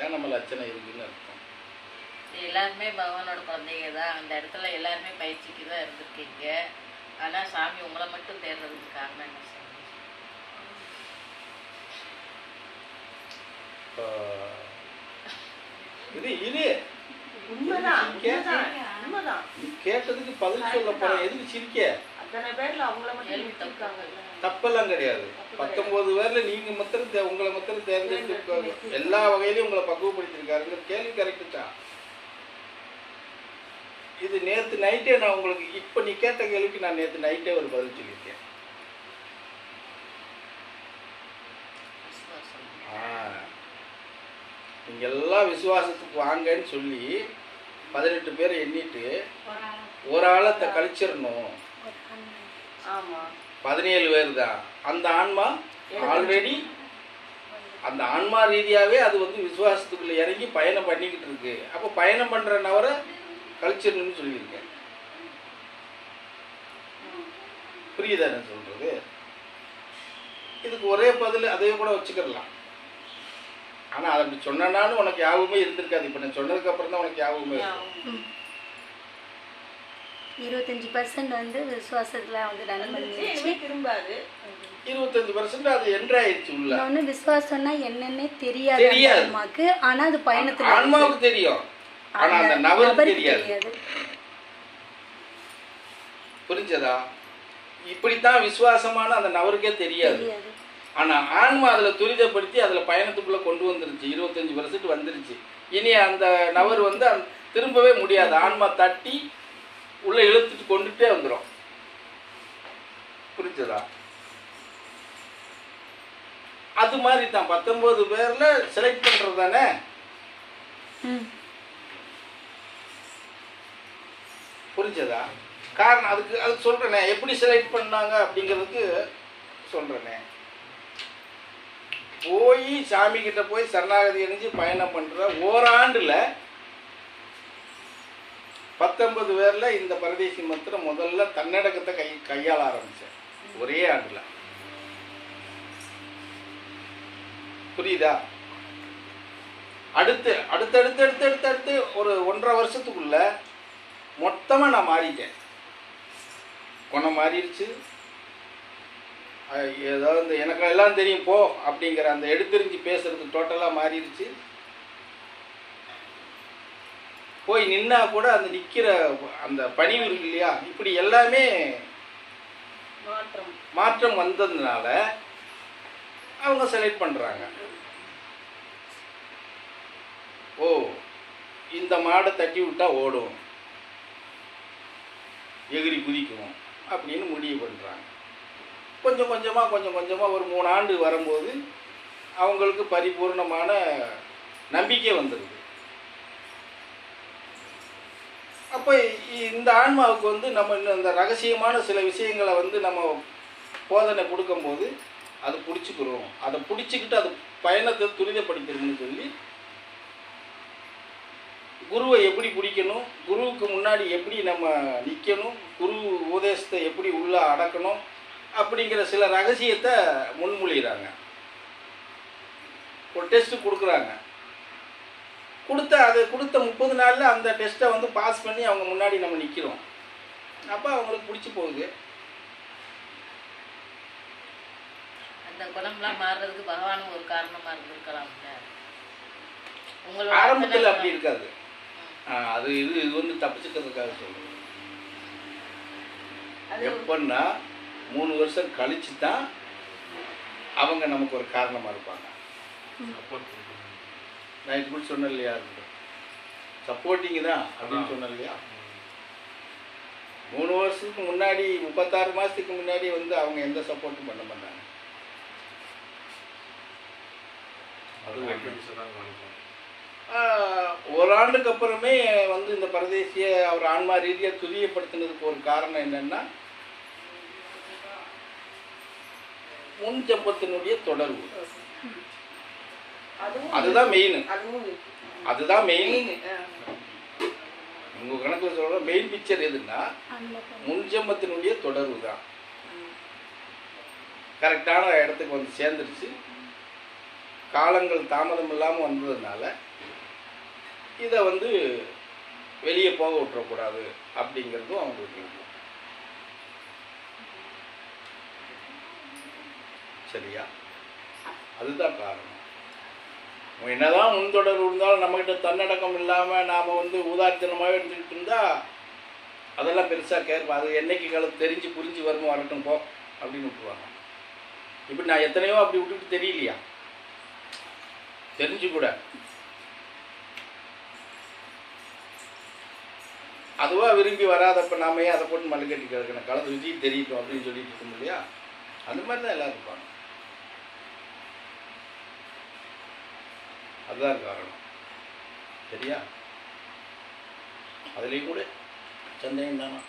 தேனமலை அச்சனை இருக்குன்னு அர்த்தம். எல்லாருமே பகவானோட குழந்தைங்க தான். அந்த இடத்துல எல்லாருமே பயிற்சிக்கு தான் இருந்திருக்கீங்க. ஆனா சாமி உங்களை மட்டும் தேடுறதுக்கு காரணம் என்ன சாமி? இப்போ இது இது கேட்டதுக்கு பதில் சொல்ல போறேன். எதுக்கு சிரிக்க? அத்தனை பேர்ல அவங்கள மட்டும் விட்டுருக்காங்கல்ல. தப்பெல்லாம் கிடையாது. பத்தொன்பது பேர்ல நீங்க மாத்திரம் உங்களை மாத்திரம் தேர்ந்தெடுத்து எல்லா வகையிலும் உங்களை பக்குவப்படுத்திருக்காருங்க கேள்வி கரெக்டு தான். இது நேத்து நைட்டே நான் உங்களுக்கு இப்ப நீ கேட்ட கேள்விக்கு நான் நேத்து நைட்டே ஒரு பதில் சொல்லியிருக்கேன். விசுவாசம். ஆ. நீங்க எல்லாம் விசுவாசத்துக்கு வாங்கன்னு சொல்லி பதினெட்டு பேரை எண்ணிட்டு ஒரு ஆளை த- கழிச்சிடணும் ஆமா. பதினேழு பேர் தான் அந்த ஆன்மா ஆல்ரெடி அந்த ஆன்மா ரீதியாவே அது வந்து விசுவாசத்துக்குள்ள இறங்கி பயணம் பண்ணிக்கிட்டு இருக்கு. அப்போ பயணம் பண்ற நபரை கழிச்சிடணும்னு சொல்லியிருக்கேன். புரியுதா என்ன சொல்றது? இதுக்கு ஒரே பதில் அதே கூட வச்சுக்கிடலாம். ஆனா அதை அப்படி சொன்னான்னு உனக்கு யாவுமே இருந்திருக்காது. இப்போ நான் சொன்னதுக்கு அப்புறம் தான் உனக்கு யாவுமே இருக்கும். இருபத்தஞ்சி பர்சன்ட் வந்து விசுவாசத்தில் வந்து இனிமே திரும்பாது. இருபத்தஞ்சு பர்சன்ட் அது என்ட்ராயிருச்சு உள்ள. இன்னொன்று விசுவாசம்னா என்னன்னே தெரியாது. ஆன்மாக்கு ஆனால் அது பயணத்தில் ஆன்மாவுக்கு தெரியும். ஆனா அந்த நபருக்கு தெரியாது. புரிஞ்சதா? இப்படித்தான் விசுவாசமான அந்த நபருக்கே தெரியாது. ஆனா ஆன்மா அதுல துரிதப்படுத்தி அதுல பயணத்துக்குள்ள கொண்டு வந்துருச்சு. இருபத்தஞ்சு வருஷத்துக்கு வந்துருச்சு. இனி அந்த நபர் வந்து திரும்பவே முடியாது. ஆன்மா தட்டி உள்ள இழுத்துட்டு கொண்டுட்டே வந்துடும் புரிஞ்சதா? அது மாதிரி தான் பத்தொன்பது பேர்ல செலக்ட் பண்றது தானே? புரிஞ்சதா? காரணம் அதுக்கு அதுக்கு சொல்றேனே. எப்படி செலக்ட் பண்ணாங்க அப்படிங்கிறதுக்கு சொல்றேனே. போய் சாமி கிட்ட போய் சரணாகதி அடைஞ்சு பயணம் பண்ற ஓராண்டுல பத்தொன்பது பேரில் இந்த பரதேசி மத்திரம் முதல்ல தன்னடக்கத்தை கை கையாள ஆரம்பிச்சேன் ஒரே ஆண்டில். புரியுதா? அடுத்து அடுத்து அடுத்து அடுத்து அடுத்து அடுத்து ஒரு ஒன்றரை வருஷத்துக்குள்ள மொத்தமாக நான் மாறிட்டேன். குணம் மாறிடுச்சு. ஏதாவது இந்த எனக்கு எல்லாம் தெரியும் போ அப்படிங்கிற அந்த எடுத்தெறிஞ்சு பேசுறது டோட்டலாக மாறிடுச்சு. போய் நின்னா கூட அந்த நிக்கிற அந்த பணிவு இருக்கு இல்லையா? இப்படி எல்லாமே மாற்றம். மாற்றம் வந்ததுனால அவங்க செலக்ட் பண்றாங்க. ஓ இந்த மாடை தட்டி விட்டா ஓடும். எகிரி குதிக்கும் அப்படின்னு முடிவு பண்றாங்க. கொஞ்சம் கொஞ்சமா கொஞ்சம் கொஞ்சமா ஒரு மூணு ஆண்டு வரும்போது அவங்களுக்கு பரிபூர்ணமான நம்பிக்கை வந்துடுது அப்போ இந்த ஆன்மாவுக்கு வந்து நம்ம இன்னும் இந்த ரகசியமான சில விஷயங்களை வந்து நம்ம போதனை கொடுக்கும்போது அது பிடிச்சிக்கிறோம் அதை பிடிச்சிக்கிட்டு அது பயணத்தை துரிதப்படுத்திருக்குன்னு சொல்லி குருவை எப்படி பிடிக்கணும் குருவுக்கு முன்னாடி எப்படி நம்ம நிற்கணும் குரு உபதேசத்தை எப்படி உள்ளே அடக்கணும் அப்படிங்கிற சில ரகசியத்தை முன்மொழிகிறாங்க. ஒரு டெஸ்ட்டு கொடுக்குறாங்க. கொடுத்த அது கொடுத்த முப்பது நாளில் அந்த டெஸ்ட்டை வந்து பாஸ் பண்ணி அவங்க முன்னாடி நம்ம நிற்கிறோம் அப்போ அவங்களுக்கு பிடிச்சி போகுது. அந்த குணம்லாம் மாறுறதுக்கு பகவானும் ஒரு காரணமா இருந்திருக்கலாம்ல. உங்களோட ஆரம்பத்தில் அப்படி இருக்காது. அது இது இது வந்து தப்பிச்சுக்கிறதுக்காக சொல்றேன். அது எப்பன்னா மூணு வருஷம் கழிச்சு தான் அவங்க நமக்கு ஒரு காரணமாக இருப்பாங்க. நான் இப்படி சொன்னேன் இல்லையா? சப்போர்ட்டிங் தான் அப்படின்னு சொன்னேன் இல்லையா? மூணு வருஷத்துக்கு முன்னாடி முப்பத்தாறு மாதத்துக்கு முன்னாடி வந்து அவங்க எந்த சப்போர்ட்டும் பண்ண மாட்டாங்க. ஒரு ஆண்டுக்கு அப்புறமே வந்து இந்த பரதேசிய அவர் ஆன்மா ரீதியாக துரியப்படுத்தினதுக்கு ஒரு காரணம் என்னன்னா முன் ஜம்பத்தினுடைய தொடர்பு. அதுதான் மெயின். அதுதான் மெயின். உங்க கணக்குல சொல்ற மெயின் பிக்சர் எதுன்னா அந்த முன் ஜம்பத்தினுடைய தொடர்பு தான். கரெக்டான இடத்துக்கு வந்து சேர்ந்துருச்சு. காலங்கள் தாமதம் இல்லாமல் வந்ததுனால இதை வந்து வெளியே போக விட்டுறக்கூடாது அப்படிங்கிறதும் அவங்களுக்கு இருக்கும் சரியா? அதுதான் காரணம். என்னதான் முன்தொடர்பு இருந்தாலும் நம்மக்கிட்ட தன்னடக்கம் இல்லாமல் நாம் வந்து உதாரணமாகவே இருந்துக்கிட்டு இருந்தால் அதெல்லாம் பெருசாக கேட்போம் அது என்றைக்கு காலம் தெரிஞ்சு புரிஞ்சு வருமோ வரட்டும் போ அப்படின்னு விட்டுருவாங்க. இப்படி நான் எத்தனையோ அப்படி விட்டுட்டு தெரியலையா? தெரிஞ்சு கூட. அதுவாக விரும்பி வராதப்ப நாம ஏன் அதை போட்டு மல்லு கட்டி கிடக்கணும்? கலந்து விஜய் தெரியட்டும் அப்படின்னு சொல்லிட்டு இருக்கோம் இல்லையா? அந்த மாதிரி தான் எல்லாரும் இருப்பாங்க. அதுதான் காரணம். சரியா? அதுலேயும் கூட சந்தேகம் தானா?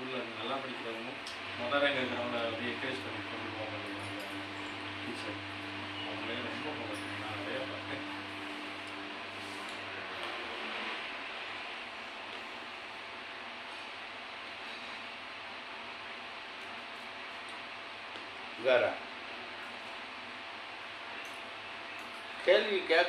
உள்ள நல்லா படிக்கிறவங்க முதல் ரேங்க் அப்படியே என்கரேஜ் பண்ணி கொண்டு போவாங்க டீச்சர் அவங்களே ரொம்ப நான் நிறைய பார்த்தேன் tell you क्या